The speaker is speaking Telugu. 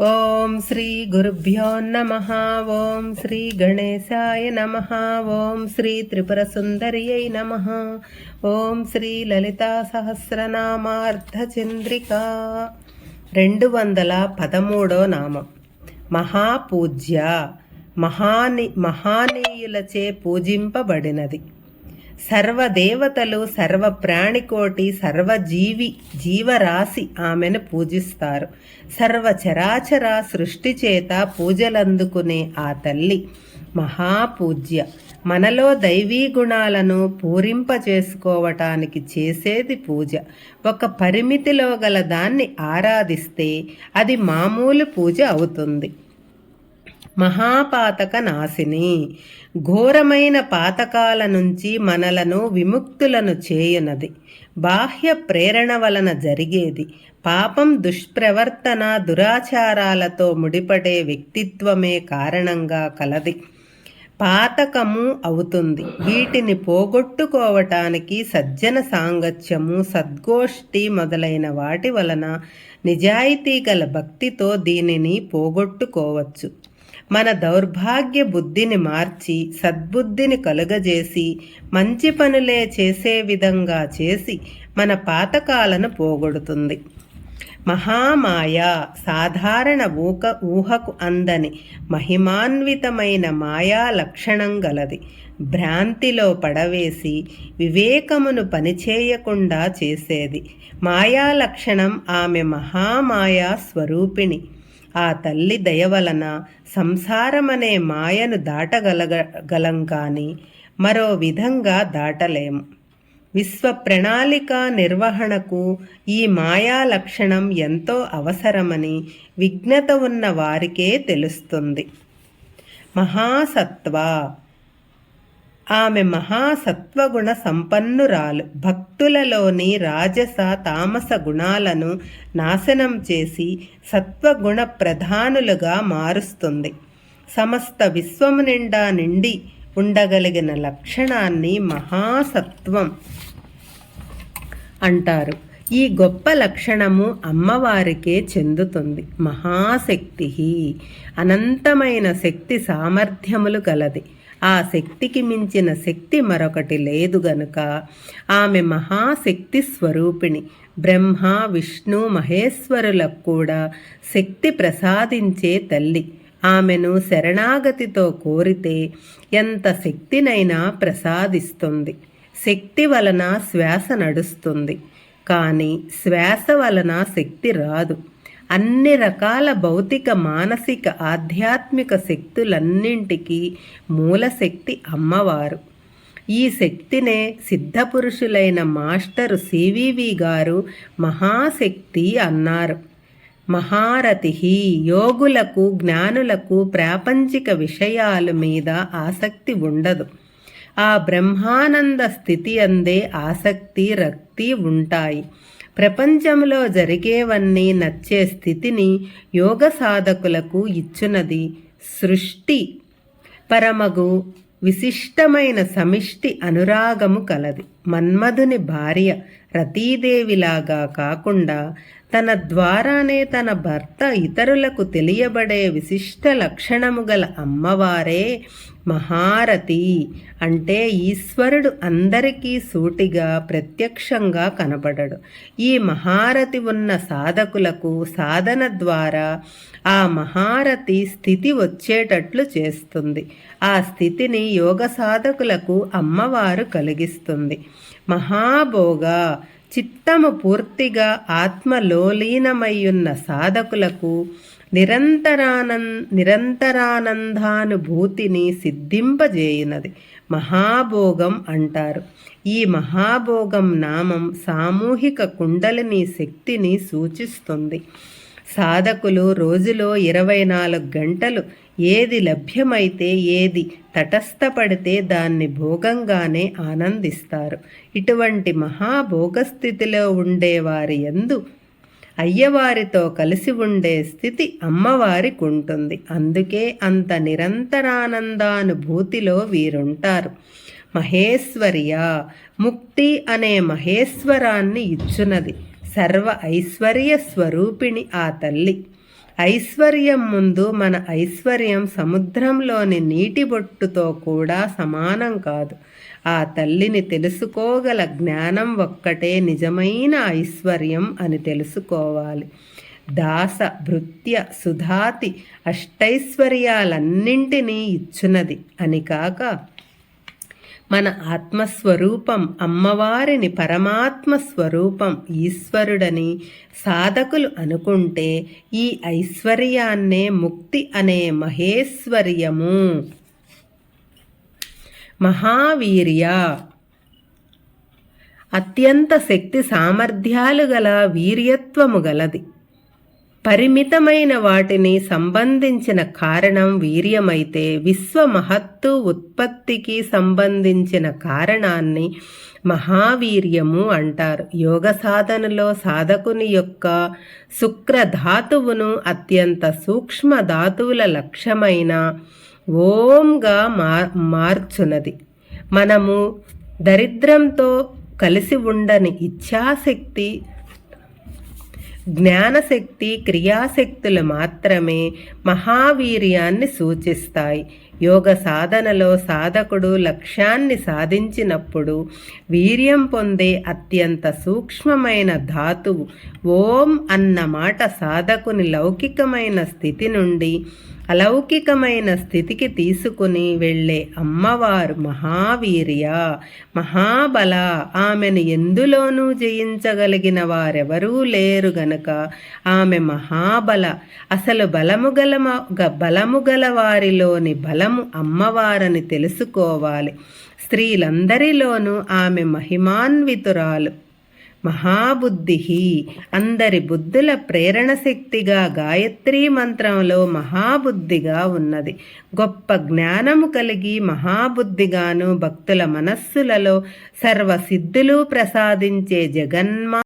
ఓం శ్రీ గురుభ్యో నమ. ఓం శ్రీ గణేశాయ నమ. ఓం శ్రీ త్రిపుర సుందర్యై నమ. ఓం శ్రీ లలితా సహస్రనామార్ధచంద్రిక రెండు వందల పదమూడో నామం. మహాపూజ్య. మహాని మహానీయులచే పూజింపబడినది. సర్వదేవతలు సర్వ ప్రాణికోటి సర్వజీవి జీవరాశి ఆమెను పూజిస్తారు. సర్వచరాచర సృష్టి చేత పూజలందుకునే ఆ తల్లి మహాపూజ్య. మనలో దైవీ గుణాలను పూరింప చేసుకోవటానికి చేసేది పూజ. ఒక పరిమితిలో గల దాన్ని ఆరాధిస్తే అది మామూలు పూజ అవుతుంది. మహాపాతక నాశిని ఘోరమైన పాతకాల నుంచి మనలను విముక్తులను చేయునది. బాహ్య ప్రేరణ వలన జరిగేది. పాపం దుష్ప్రవర్తన దురాచారాలతో ముడిపడే వ్యక్తిత్వమే కారణంగా కలది. పాతకము అవుతుంది. వీటిని పోగొట్టుకోవటానికి సజ్జన సాంగత్యము సద్గోష్ఠి మొదలైన వాటి వలన నిజాయితీ గల భక్తితో దీనిని పోగొట్టుకోవచ్చు. మన దౌర్భాగ్య బుద్ధిని మార్చి సద్బుద్ధిని కలుగజేసి మంచి పనులే చేసే విధంగా చేసి మన పాతకాలను పోగొడుతుంది. మహామాయ సాధారణ ఊక ఊహకు అందని మహిమాన్వితమైన మాయా లక్షణం గలది. భ్రాంతిలో పడవేసి వివేకమును పనిచేయకుండా చేసేది. మాయా లక్షణం ఆమె మహామాయా స్వరూపిణి. ఆ తల్లి దయ వలన సంసారమనే మాయను దాటగలగ గలం కానీ మరో విధంగా దాటలేము విశ్వ ప్రణాళిక నిర్వహణకు ఈ మాయా లక్షణం ఎంతో అవసరమని విఘ్నత ఉన్న వారికే తెలుస్తుంది. మహాసత్వ ఆమె మహాసత్వగుణ సంపన్నురాలు భక్తులలోని రాజస తామస గుణాలను నాశనం చేసి సత్వగుణ ప్రధానులుగా మారుస్తుంది. సమస్త విశ్వము నిండా నిండి ఉండగలిగిన లక్షణాన్ని మహాసత్వం అంటారు. ఈ గొప్ప లక్షణము అమ్మవారికే చెందుతుంది. మహాశక్తి అనంతమైన శక్తి సామర్థ్యములు గలది. ఆ శక్తికి మించిన శక్తి మరొకటి లేదు గనుక ఆమె మహాశక్తి స్వరూపిణి. బ్రహ్మ విష్ణు మహేశ్వరులకు కూడా శక్తి ప్రసాదించే తల్లి. ఆమెను శరణాగతితో కోరితే ఎంత శక్తినైనా ప్రసాదిస్తుంది. శక్తి వలన శ్వాస నడుస్తుంది. కానీ శ్వాస వలన శక్తి రాదు. అన్ని రకాల భౌతిక మానసిక ఆధ్యాత్మిక శక్తులన్నింటికీ మూలశక్తి అమ్మవారు. ఈ శక్తినే సిద్ధపురుషులైన మాస్టరు సివివి గారు మహాశక్తి అన్నారు. మహారథి యోగులకు జ్ఞానులకు ప్రాపంచిక విషయాల మీద ఆసక్తి ఉండదు. ఆ బ్రహ్మానంద స్థితి అందే ఆసక్తి రక్తి ఉంటాయి. ప్రపంచంలో జరిగేవన్నీ నచ్చే స్థితిని యోగ సాధకులకు ఇచ్చునది సృష్టి. పరమగు విశిష్టమైన సమిష్టి అనురాగము కలది. మన్మధుని భార్య రతీదేవిలాగా కాకుండా తన ద్వారానే తన భర్త ఇతరులకు తెలియబడే విశిష్ట లక్షణము గల అమ్మవారే మహారతి అంటే ఈశ్వరుడు అందరికీ సూటిగా ప్రత్యక్షంగా కనబడడు ఈ మహారతి ఉన్న సాధకులకు సాధన ద్వారా ఆ మహారతి స్థితి వచ్చేటట్లు చేస్తుంది. ఆ స్థితిని యోగ సాధకులకు అమ్మవారు కలిగిస్తుంది. మహాభోగ చిత్తము పూర్తిగా ఆత్మలోలీనమయ్యున్న సాధకులకు నిరంతరానం నిరంతరానందానుభూతిని సిద్ధింపజేయునది మహాభోగం అంటారు. ఈ మహాభోగం నామం సామూహిక కుండలిని శక్తిని సూచిస్తుంది. సాధకులు రోజులో ఇరవై నాలుగు గంటలు ఏది లభ్యమైతే ఏది తటస్థపడితే దాన్ని భోగంగానే ఆనందిస్తారు. ఇటువంటి మహాభోగస్థితిలో ఉండేవారి ఎందు అయ్యవారితో కలిసి ఉండే స్థితి అమ్మవారికి ఉంటుంది అందుకే అంత నిరంతరానందానుభూతిలో వీరుంటారు. మహేశ్వరియా ముక్తి అనే మహేశ్వరాన్ని ఇచ్చునది. సర్వ ఐశ్వర్య స్వరూపిణి ఆ తల్లి. ఐశ్వర్యం ముందు మన ఐశ్వర్యం సముద్రంలోని నీటి బొట్టుతో కూడా సమానం కాదు. ఆ తల్లిని తెలుసుకోగల జ్ఞానం ఒక్కటే నిజమైన ఐశ్వర్యం అని తెలుసుకోవాలి. దాస భృత్య సుధాతి అష్టైశ్వర్యాలన్నింటినీ ఇచ్చునది అని కాక మన ఆత్మస్వరూపం అమ్మవారిని పరమాత్మ స్వరూపం ఈశ్వరుడని సాధకులు అనుకుంటే ఈ ఐశ్వర్యాన్నే ముక్తి అనే మహేశ్వర్యము. మహావీర్య. అత్యంత శక్తి సామర్థ్యాలు గల వీర్యత్వము గలది. పరిమితమైన వాటిని సంబంధించిన కారణం వీర్యమైతే విశ్వ మహత్తు ఉత్పత్తికి సంబంధించిన కారణాన్ని మహావీర్యము అంటారు. యోగ సాధనలో సాధకుని యొక్క శుక్రధాతువును అత్యంత సూక్ష్మ ధాతువుల లక్ష్యమైన ఓంగా మార్చునది. మనము దరిద్రంతో కలిసి ఉండని ఇచ్ఛాశక్తి జ్ఞానశక్తి క్రియాశక్తులు మాత్రమే మహావీర్యాన్ని సూచిస్తాయి. యోగ సాధనలో సాధకుడు లక్ష్యాన్ని సాధించినప్పుడు వీర్యం పొందే అత్యంత సూక్ష్మమైన ధాతువు ఓం అన్న మాట సాధకుని లౌకికమైన స్థితి నుండి అలౌకికమైన స్థితికి తీసుకుని వెళ్ళే అమ్మవారు మహావీర్య మహాబల. ఆమెను ఎందులోనూ జయించగలిగిన వారెవరూ లేరు గనక ఆమె మహాబల. అసలు బలము గల బలము గల వారిలోని బలము అమ్మవారని తెలుసుకోవాలి. స్త్రీలందరిలోనూ ఆమె మహిమాన్వితురాలు. మహాబుద్ధి అందరి బుద్ధుల ప్రేరణ శక్తిగా గాయత్రీ మంత్రంలో మహాబుద్ధిగా ఉన్నది. గొప్ప జ్ఞానము కలిగి మహాబుద్ధిగాను భక్తుల మనస్సులలో సర్వసిద్ధులు ప్రసాదించే జగన్మా